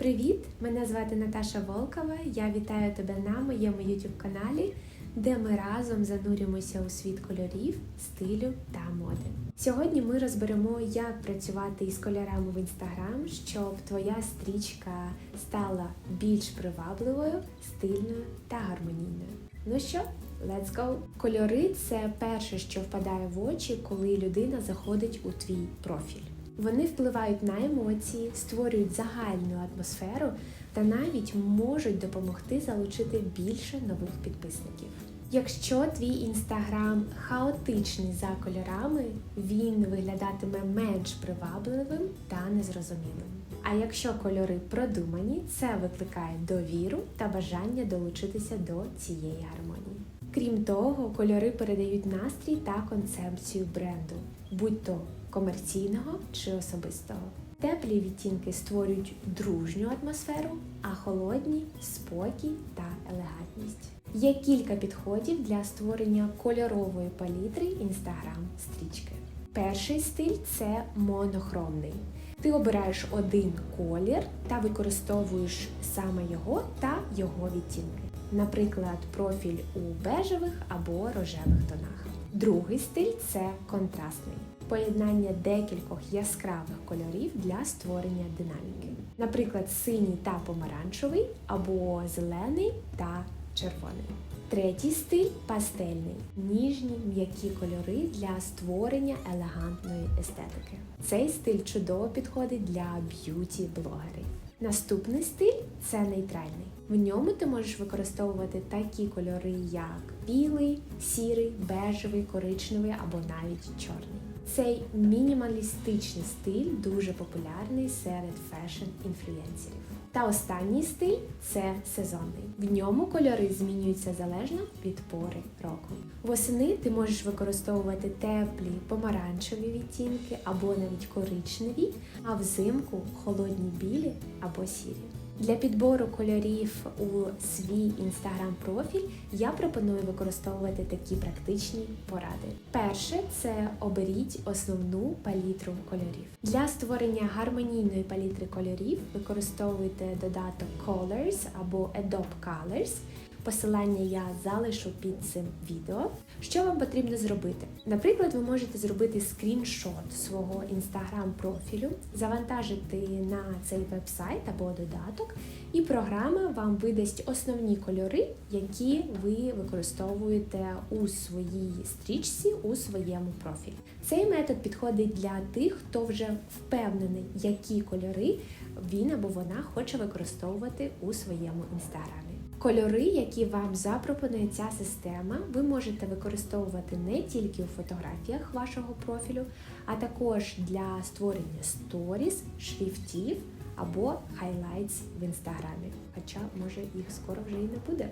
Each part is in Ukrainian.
Привіт! Мене звати Наташа Волкова. Я вітаю тебе на моєму YouTube каналі, де ми разом занурюємося у світ кольорів, стилю та моди. Сьогодні ми розберемо, як працювати із кольорами в Instagram, щоб твоя стрічка стала більш привабливою, стильною та гармонійною. Ну що, let's go! Кольори це перше, що впадає в очі, коли людина заходить у твій профіль. Вони впливають на емоції, створюють загальну атмосферу та навіть можуть допомогти залучити більше нових підписників. Якщо твій інстаграм хаотичний за кольорами, він виглядатиме менш привабливим та незрозумілим. А якщо кольори продумані, це викликає довіру та бажання долучитися до цієї гармонії. Крім того, кольори передають настрій та концепцію бренду, будь то комерційного чи особистого. Теплі відтінки створюють дружню атмосферу, а холодні спокій та елегантність. Є кілька підходів для створення кольорової палітри Instagram стрічки. Перший стиль це монохромний. Ти обираєш один колір та використовуєш саме його та його відтінки. Наприклад, профіль у бежевих або рожевих тонах. Другий стиль це контрастний поєднання декількох яскравих кольорів для створення динаміки. Наприклад, синій та помаранчевий або зелений та червоний. Третій стиль пастельний, ніжні м'які кольори для створення елегантної естетики. Цей стиль чудово підходить для б'юті-блогерів. Наступний стиль це нейтральний. В ньому ти можеш використовувати такі кольори, як білий, сірий, бежевий, коричневий або навіть чорний. Цей мінімалістичний стиль дуже популярний серед фешн-інфлюенсерів. Та останній стиль це сезонний. В ньому кольори змінюються залежно від пори року. Восени ти можеш використовувати теплі помаранчеві відтінки або навіть коричневі, а взимку холодні білі або сірі. Для підбору кольорів у свій інстаграм-профіль я пропоную використовувати такі практичні поради. Перше це оберіть основну палітру кольорів. Для створення гармонійної палітри кольорів використовуйте додаток Colors або Adobe Colors. Посилання я залишу під цим відео. Що вам потрібно зробити? Наприклад, ви можете зробити скріншот свого інстаграм-профілю, завантажити на цей веб-сайт або додаток, і програма вам видасть основні кольори, які ви використовуєте у своїй стрічці у своєму профілі. Цей метод підходить для тих, хто вже впевнений, які кольори він або вона хоче використовувати у своєму інстаграмі. Кольори, які вам запропонує ця система, ви можете використовувати не тільки у фотографіях вашого профілю, а також для створення сторіс, шрифтів або хайлайтс в інстаграмі. Хоча, може, їх скоро вже і не буде.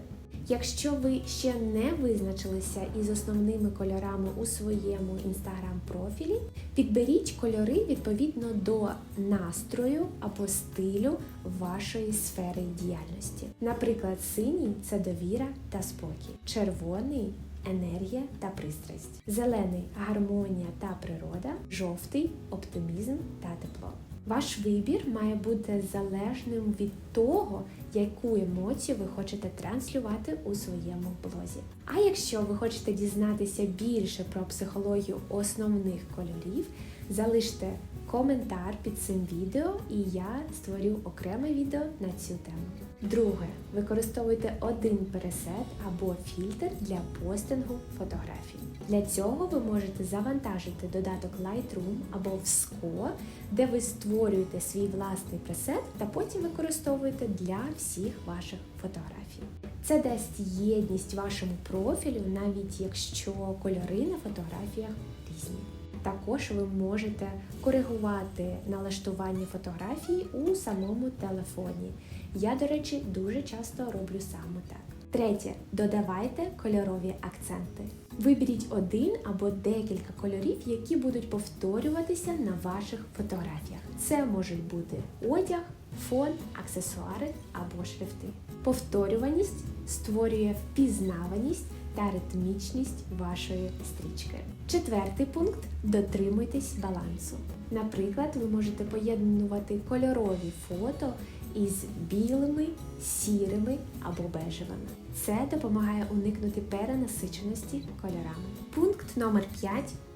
Якщо ви ще не визначилися із основними кольорами у своєму інстаграм-профілі, підберіть кольори відповідно до настрою або стилю вашої сфери діяльності. Наприклад, синій це довіра та спокій, червоний енергія та пристрасть, зелений гармонія та природа, жовтий оптимізм та тепло. Ваш вибір має бути залежним від того, яку емоцію ви хочете транслювати у своєму блозі. А якщо ви хочете дізнатися більше про психологію основних кольорів, залиште коментар під цим відео, і я створю окреме відео на цю тему. Друге, використовуйте один пересет або фільтр для постингу фотографій. Для цього ви можете завантажити додаток Lightroom або VSCO, де ви створюєте свій власний пресет та потім використовуєте для всіх ваших фотографій. Це дасть єдність вашому профілю, навіть якщо кольори на фотографіях різні. Також ви можете коригувати налаштування фотографії у самому телефоні. Я, до речі, дуже часто роблю саме так. Третє. Додавайте кольорові акценти. Виберіть один або декілька кольорів, які будуть повторюватися на ваших фотографіях. Це можуть бути одяг, фон, аксесуари або шрифти. Повторюваність створює впізнаваність та ритмічність вашої стрічки. Четвертий пункт дотримуйтесь балансу. Наприклад, ви можете поєднувати кольорові фото із білими, сірими або бежевими. Це допомагає уникнути перенасиченості кольорами. Пункт номер 5.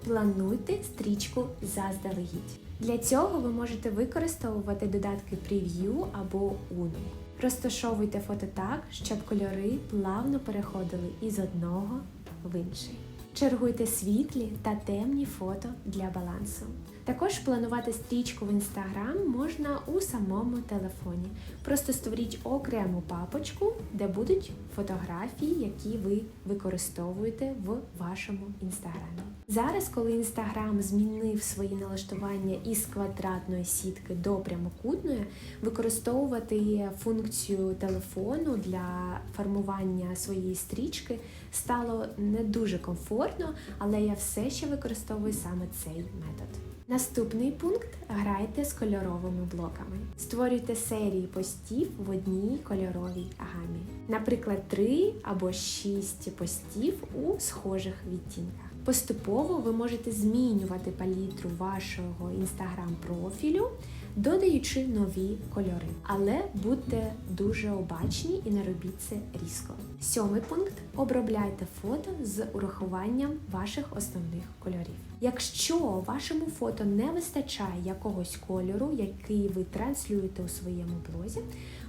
Плануйте стрічку заздалегідь. Для цього ви можете використовувати додатки Preview або Uno. Розташовуйте фото так, щоб кольори плавно переходили із одного в інший. Чергуйте світлі та темні фото для балансу. Також планувати стрічку в Instagram можна у самому телефоні. Просто створіть окрему папочку, де будуть фотографії, які ви використовуєте в вашому інстаграмі. Зараз, коли Інстаграм змінив свої налаштування із квадратної сітки до прямокутної, використовувати функцію телефону для формування своєї стрічки стало не дуже комфортно, але я все ще використовую саме цей метод. Наступний пункт грайте з кольоровими блоками. Створюйте серії постів в одній кольоровій гамі. Наприклад, 3 або 6 постів у схожих відтінках. Поступово ви можете змінювати палітру вашого інстаграм-профілю, додаючи нові кольори. Але будьте дуже обачні і не робіть це різко. Сьомий пункт обробляйте фото з урахуванням ваших основних кольорів. Якщо вашому фото не вистачає якогось кольору, який ви транслюєте у своєму блозі,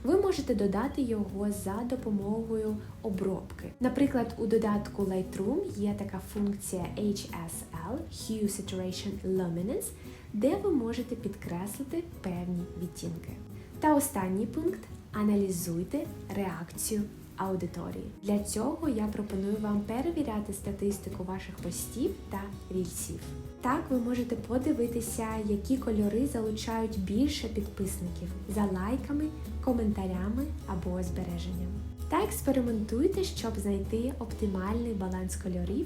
ви можете додати його за допомогою обробки. Наприклад, у додатку Lightroom є така функція HSL Hue Saturation Luminance, де ви можете підкреслити певні відтінки. Та останній пункт аналізуйте реакцію аудиторії. Для цього я пропоную вам перевіряти статистику ваших постів та рільсів. Так ви можете подивитися, які кольори залучають більше підписників за лайками, коментарями або збереженнями. Та експериментуйте, щоб знайти оптимальний баланс кольорів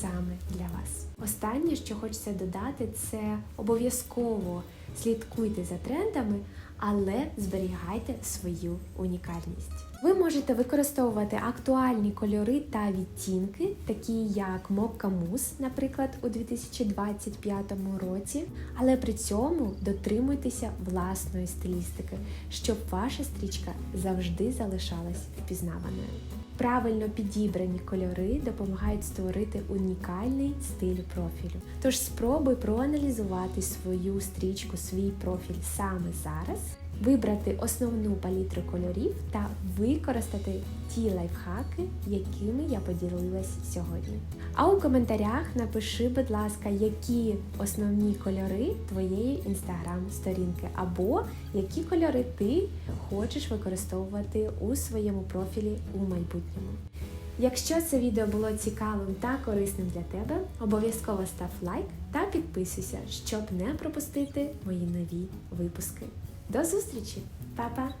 саме для вас. Останнє, що хочеться додати, це обов'язково слідкуйте за трендами, але зберігайте свою унікальність. Ви можете використовувати актуальні кольори та відтінки, такі як Мокка Мус, наприклад, у 2025 році, але при цьому дотримуйтеся власної стилістики, щоб ваша стрічка завжди залишалась впізнаваною. Правильно підібрані кольори допомагають створити унікальний стиль профілю. Тож спробуй проаналізувати свою стрічку, свій профіль саме зараз, вибрати основну палітру кольорів та використати ті лайфхаки, якими я поділилась сьогодні. А у коментарях напиши, будь ласка, які основні кольори твоєї інстаграм-сторінки, або які кольори ти хочеш використовувати у своєму профілі у майбутньому. Якщо це відео було цікавим та корисним для тебе, обов'язково став лайк та підписуйся, щоб не пропустити мої нові випуски. До зустрічі, Па-па!